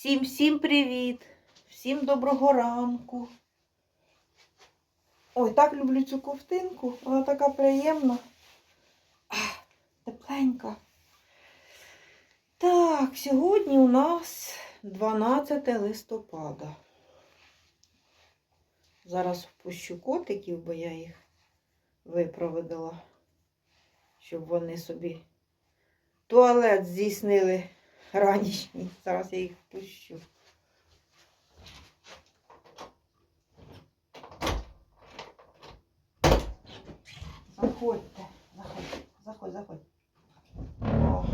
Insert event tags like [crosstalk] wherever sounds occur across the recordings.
Всім всім привіт! Всім доброго ранку. Ой, так люблю цю ковтинку. Вона така приємна. А, тепленька. Так, сьогодні у нас 12 листопада. Зараз впущу котиків, бо я їх випроводила, щоб вони собі туалет здійснили ранішній. Зараз я їх впущу. Заходьте, заходь, заходь, заходь. О,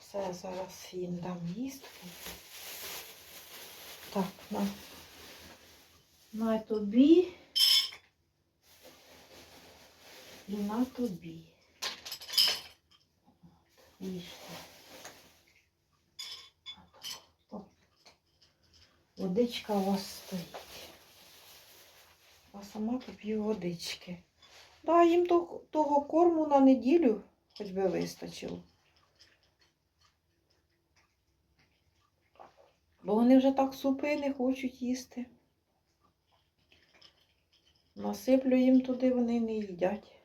все, зараз їм дам їсти. Так, на, на тобі і на тобі. Їжте. Водичка у вас стоїть. А сама поп'ю водички. Да, їм того, корму на неділю хоч би вистачило. Бо вони вже так супи не хочуть їсти. Насиплю їм туди, вони не їдять.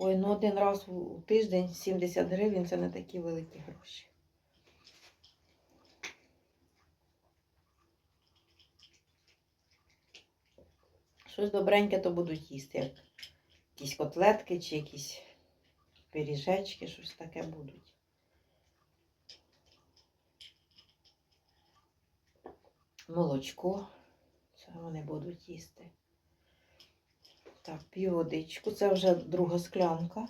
Ой, ну один раз у тиждень 70 гривень це не такі великі гроші. Щось добреньке то будуть їсти, як якісь котлетки чи якісь пиріжечки, щось таке будуть. Молочко. Це вони будуть їсти. Так, п'ю водичку. Це вже друга склянка.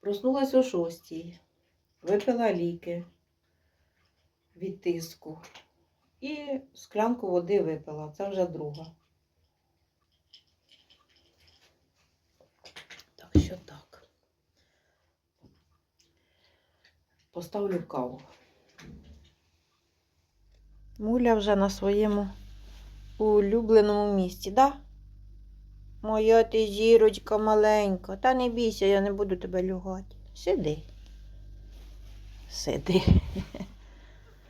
Проснулась о шостій. Випила ліки від тиску. І склянку води випила. Це вже друга. Так що так. Поставлю каву. Муля вже на своєму улюбленому місці, да? Моя ти зірочка маленька. Та не бійся, я не буду тебе люгати. Сиди. Сиди. [laughs]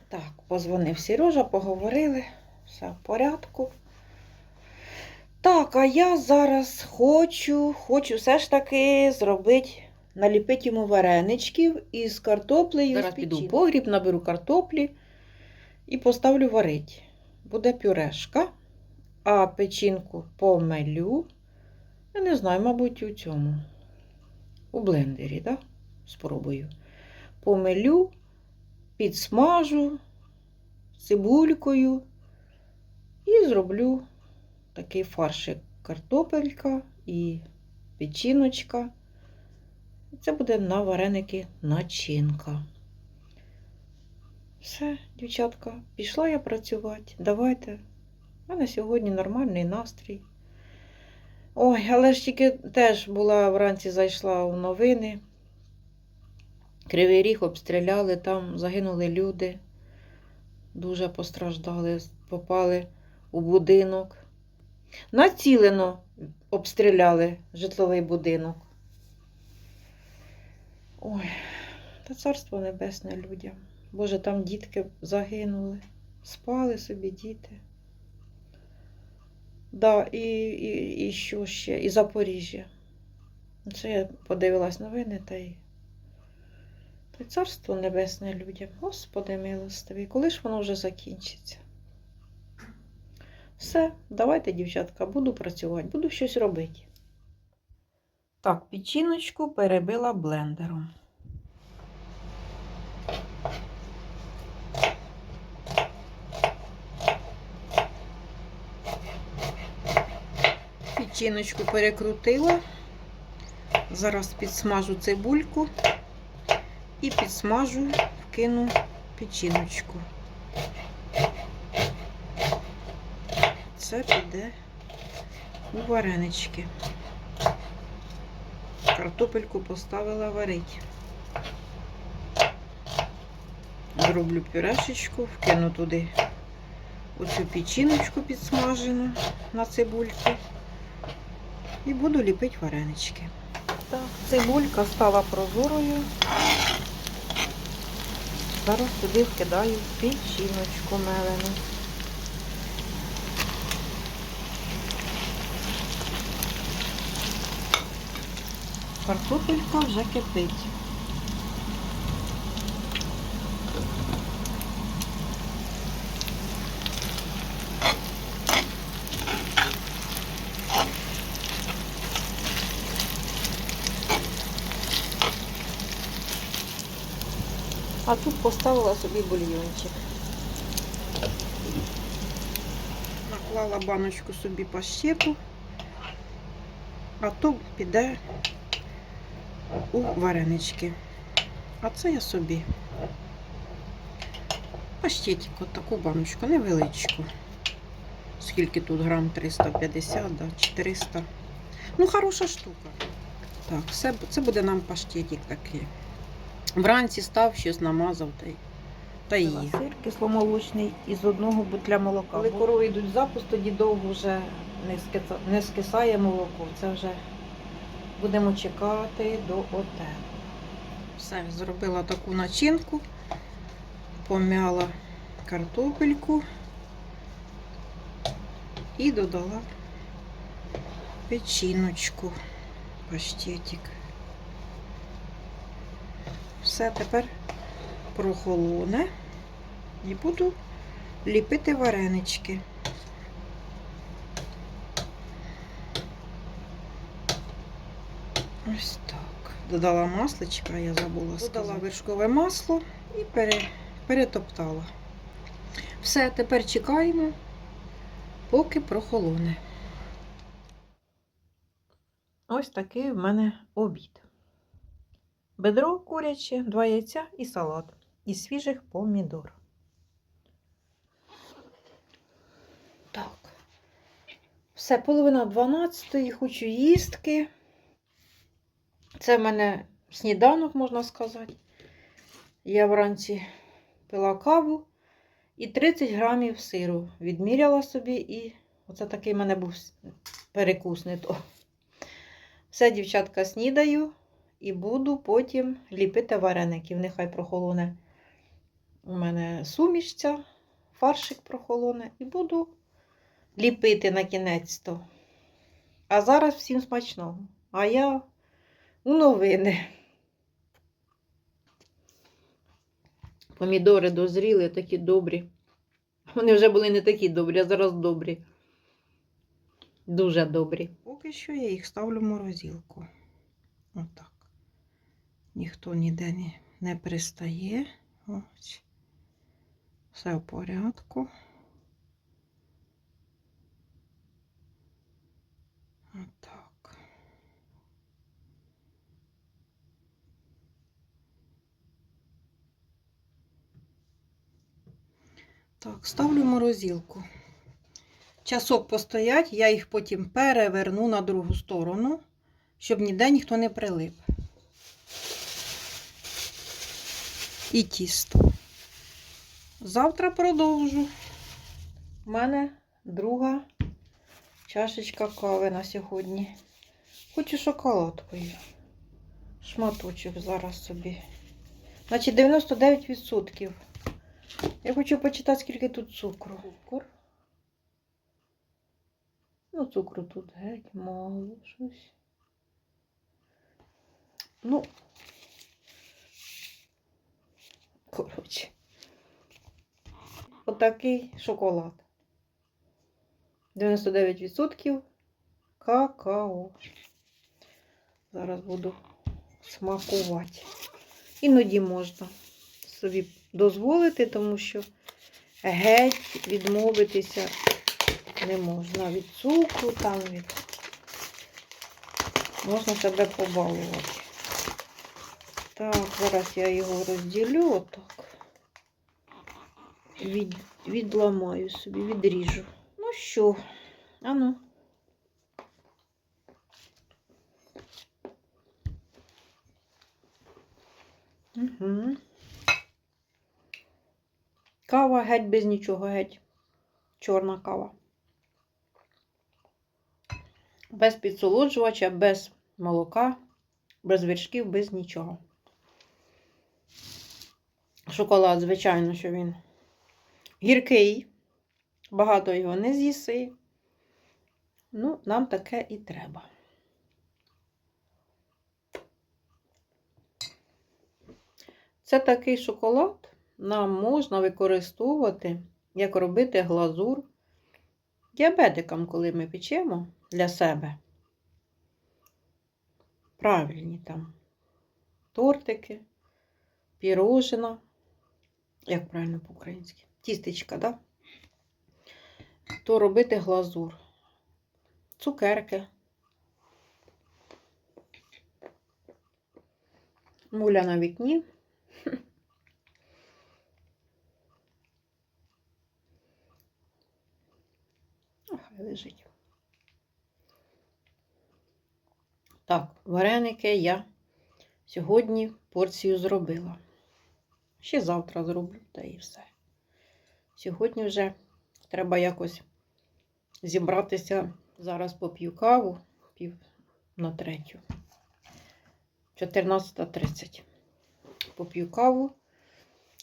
Так, позвонив Сережа, поговорили. Все в порядку. Так, а я зараз хочу, хочу все ж таки зробити, наліпити йому вареничків із картоплею. Зараз піду в погріб, наберу картоплі і поставлю варити. Буде пюрешка, а печінку помелю. Я не знаю, мабуть, у цьому. У блендері? Да? Спробую. Помелю, підсмажу цибулькою і зроблю такий фаршик картопелька і печіночка. Це буде на вареники начинка. Все, дівчатка, пішла я працювати. Давайте. У мене сьогодні нормальний настрій. Ой, але ж тільки теж була вранці зайшла у новини. Кривий ріг обстріляли, там загинули люди. Дуже постраждали, попали у будинок. Націлено обстріляли житловий будинок. Ой, та царство небесне людям. Боже, там дітки загинули, спали собі діти. Да, і, і, і що ще? І Запоріжжя. Це я подивилась новини та й. Та царство небесне людям. Господи милостивий, коли ж воно вже закінчиться? Все, давайте, дівчатка, буду працювати, буду щось робити. Так, печіночку перебила блендером. Печіночку перекрутила. Зараз підсмажу цибульку і підсмажу, вкину печіночку. Це піде у варенички. Картопельку поставила варити. Зроблю пюрешечку, вкину туди оцю печіночку підсмажену на цибульці. І буду ліпити варенички. Так, цибулька стала прозорою. Зараз туди вкидаю печіночку мелену. Картопелька вже кипить. А тут поставила собі бульйончик. Наклала баночку собі по щепу, а то піде у варенички. А це я собі. Паштетик, от таку баночку, невеличку. Скільки тут грам? 350, да, 400. Ну, хороша штука. Так, все, це буде нам паштетик такий. Вранці став, щось намазав та й, та й. Сир кисломолочний із одного бутля молока. Коли корови йдуть в запуск, тоді довго вже не, скиса, не скисає молоко. Це вже будемо чекати до ОТ. Все, зробила таку начинку, пом'яла картопельку і додала печіночку, паштетик. Все, тепер прохолоне і буду ліпити варенички. Ось так. Додала масличка, я забула сказати. Додала вершкове масло і пере, перетоптала. Все, тепер чекаємо, поки прохолоне. Ось такий в мене обід. Бедро куряче, два яйця і салат із свіжих помідор. Так. Все, половина 12 хочу їстки. Це в мене сніданок, можна сказати. Я вранці пила каву і 30 грамів сиру відміряла собі, і оце такий в мене був с- перекус не то. Все, дівчатка, снідаю і буду потім ліпити вареників. Нехай прохолоне у мене сумішця, фаршик прохолоне, і буду ліпити на кінець-то. А зараз всім смачного. А я у новини. Помідори дозріли, такі добрі. Вони вже були не такі добрі, а зараз добрі. Дуже добрі. Поки що я їх ставлю в морозилку. Отак. Ніхто ніде не, пристає. Ось. Все в порядку. Отак. Так, ставлю морозилку. Часок постоять, я їх потім переверну на другу сторону, щоб ніде ніхто не прилип. І тісто. Завтра продовжу. У мене друга чашечка кави на сьогодні. Хочу шоколадкою. Шматочок зараз собі. Значить 99%. Я хочу почитати, скільки тут цукру. Цукор. Ну, цукру тут геть мало щось. Ну, коротше. Отакий шоколад. 99% какао. Зараз буду смакувати. Іноді можна собі дозволити, тому що геть відмовитися не можна від цукру, там від можна себе побалувати. Так, зараз я його розділю отак. Від, відламаю собі, відріжу. Ну що, ану. Угу. Кава геть без нічого, геть. Чорна кава. Без підсолоджувача, без молока, без вершків, без нічого. Шоколад, звичайно, що він гіркий, багато його не з'їси. Ну, нам таке і треба. Це такий шоколад нам можна використовувати, як робити глазур діабетикам, коли ми печемо для себе. Правильні там тортики, пірожина. Як правильно по-українськи? Тістечка, да? То робити глазур. Цукерки. Муля на вікні. [laughs] Хай лежить. Так, вареники я сьогодні порцію зробила. Ще завтра зроблю, та і все. Сьогодні вже треба якось зібратися. Зараз поп'ю каву пів на третю. 14.30. Поп'ю каву,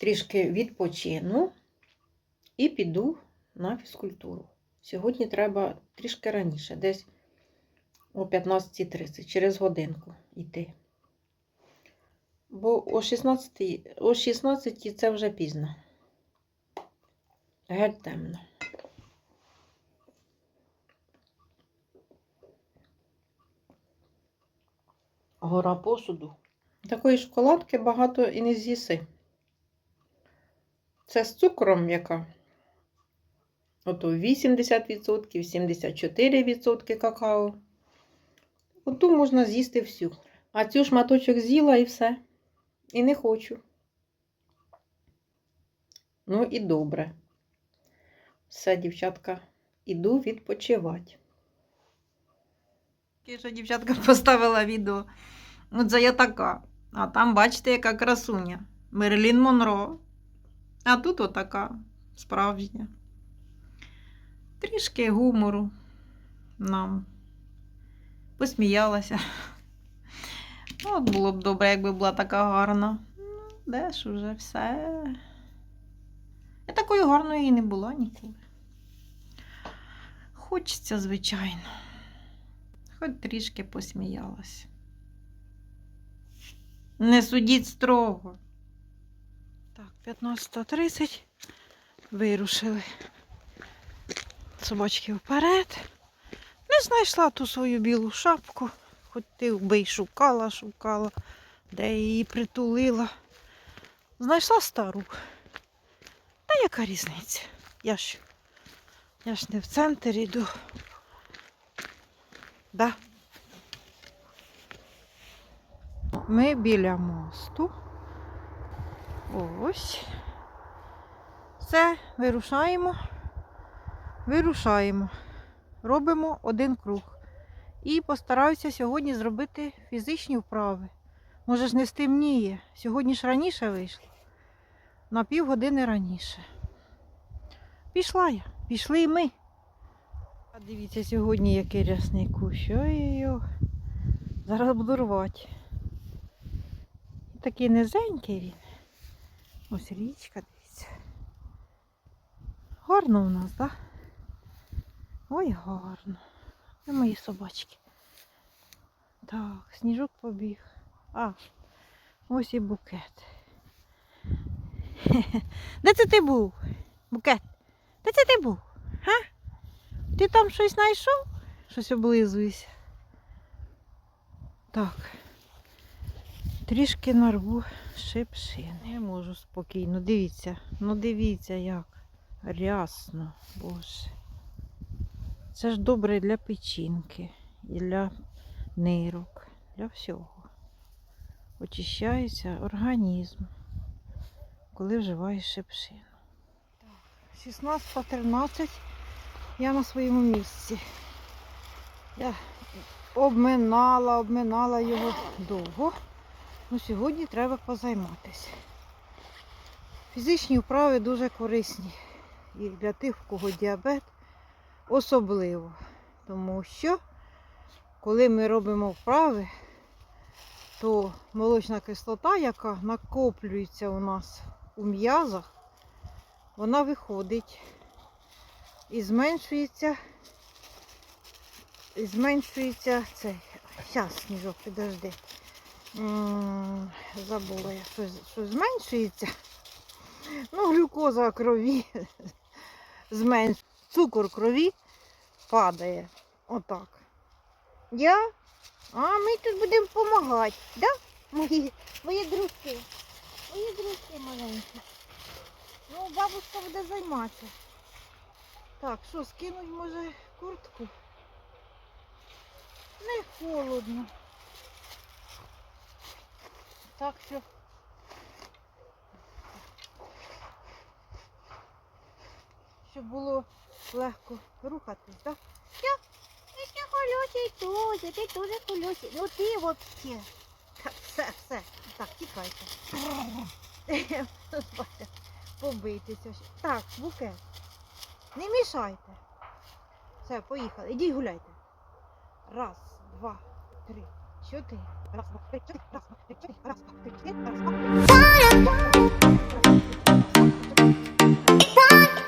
трішки відпочину і піду на фізкультуру. Сьогодні треба трішки раніше, десь о 15.30, через годинку йти. Бо о 16, о 16 це вже пізно. Геть темно. Гора посуду. Такої шоколадки багато і не з'їси. Це з цукром яка. Ото 80%, 74% какао. Оту можна з'їсти всю. А цю шматочок з'їла і все. І не хочу. Ну і добре. Все, дівчатка, іду відпочивати. Що дівчатка поставила відео. Ну, це я така. А там, бачите, яка красуня. Мерлін Монро. А тут отака справжня. Трішки гумору нам. Посміялася. Ну, От було б добре, якби була така гарна. Ну, де ж уже все. Я такою гарною і не була ніколи. Хочеться, звичайно. Хоч трішки посміялась. Не судіть строго. Так, 15.30 вирушили. Собачки вперед. Не знайшла ту свою білу шапку. Ти би й шукала, шукала, де її притулила. Знайшла стару. Та яка різниця? Я ж, я ж не в центр іду. Да. Ми біля мосту. Ось. Все, вирушаємо. Вирушаємо. Робимо один круг. І постараюся сьогодні зробити фізичні вправи. Може ж не стемніє. Сьогодні ж раніше вийшло. На півгодини раніше. Пішла я. Пішли і ми. А дивіться, сьогодні який рясний кущ. Ой-ой-ой. Зараз буду рвати. Такий низенький він. Ось річка, дивіться. Гарно у нас, так? Да? Ой, гарно. Це мої собачки. Так, сніжок побіг. А, ось і букет. [laughs] Де це ти був? Букет? Де це ти був? Га? Ти там щось знайшов? Щось облизуєшся. Так. Трішки нарву шипшини. Не можу спокійно. Дивіться, ну дивіться як. Рясно, боже. Це ж добре для печінки, і для нирок, для всього. Очищається організм, коли вживаєш шипшину. 16.13 я на своєму місці. Я обминала, обминала його довго. Ну, сьогодні треба позайматися. Фізичні вправи дуже корисні. І для тих, в кого діабет особливо. Тому що коли ми робимо вправи, то молочна кислота, яка накоплюється у нас у м'язах, вона виходить і зменшується. І зменшується цей. Зараз, сніжок, підожди. Забула я, що, що зменшується. Ну, глюкоза крові [laughs] зменшується. Цукор крові падає. Отак. Я? А ми тут будемо допомагати, да? Мої, мої друзки. Мої друзки маленькі. Ну, бабушка буде займатися. Так, що, скинуть, може, куртку? Не холодно. Так що. Щоб було легко рухатись, так? Я, я колючий теж, ти теж колючий. Ну ти. Так, все, все. Так, тікайте. Побитися. Так, букет. Не мішайте. Все, поїхали. Ідіть гуляйте. Раз, два, три, чотири. Раз, два, три, чотири. Раз, два, три, чотири. Раз, два, три, чотири. Раз, два, Фух,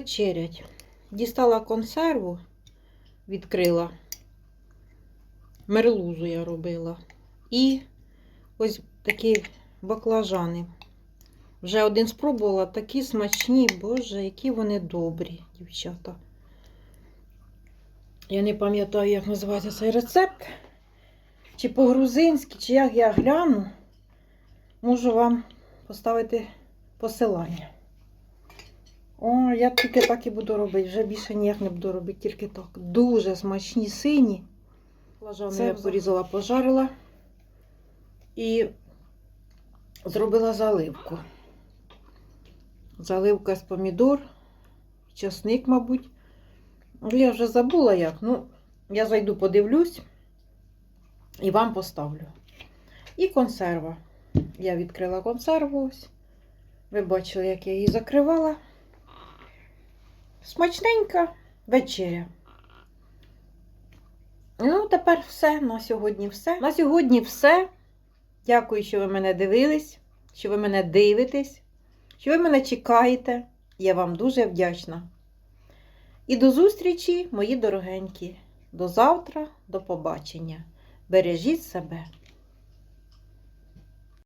вечерять. Дістала консерву, відкрила. Мерлузу я робила. І ось такі баклажани. Вже один спробувала, такі смачні, боже, які вони добрі, дівчата. Я не пам'ятаю, як називається цей рецепт. Чи по-грузинськи, чи як я гляну, можу вам поставити посилання. О, я тільки так і буду робити. Вже більше ніяк не буду робити, тільки так. Дуже смачні сині. Баклажани Це я порізала, пожарила і зробила заливку. Заливка з помідор, часник, мабуть. Ну, Я вже забула як. Ну, я зайду, подивлюсь і вам поставлю. І консерва. Я відкрила консерву ось. Ви бачили, як я її закривала. Смачненька вечеря. Ну, тепер все. На сьогодні все. На сьогодні все. Дякую, що ви мене дивились, що ви мене дивитесь, що ви мене чекаєте. Я вам дуже вдячна. І до зустрічі, мої дорогенькі. До завтра, до побачення. Бережіть себе.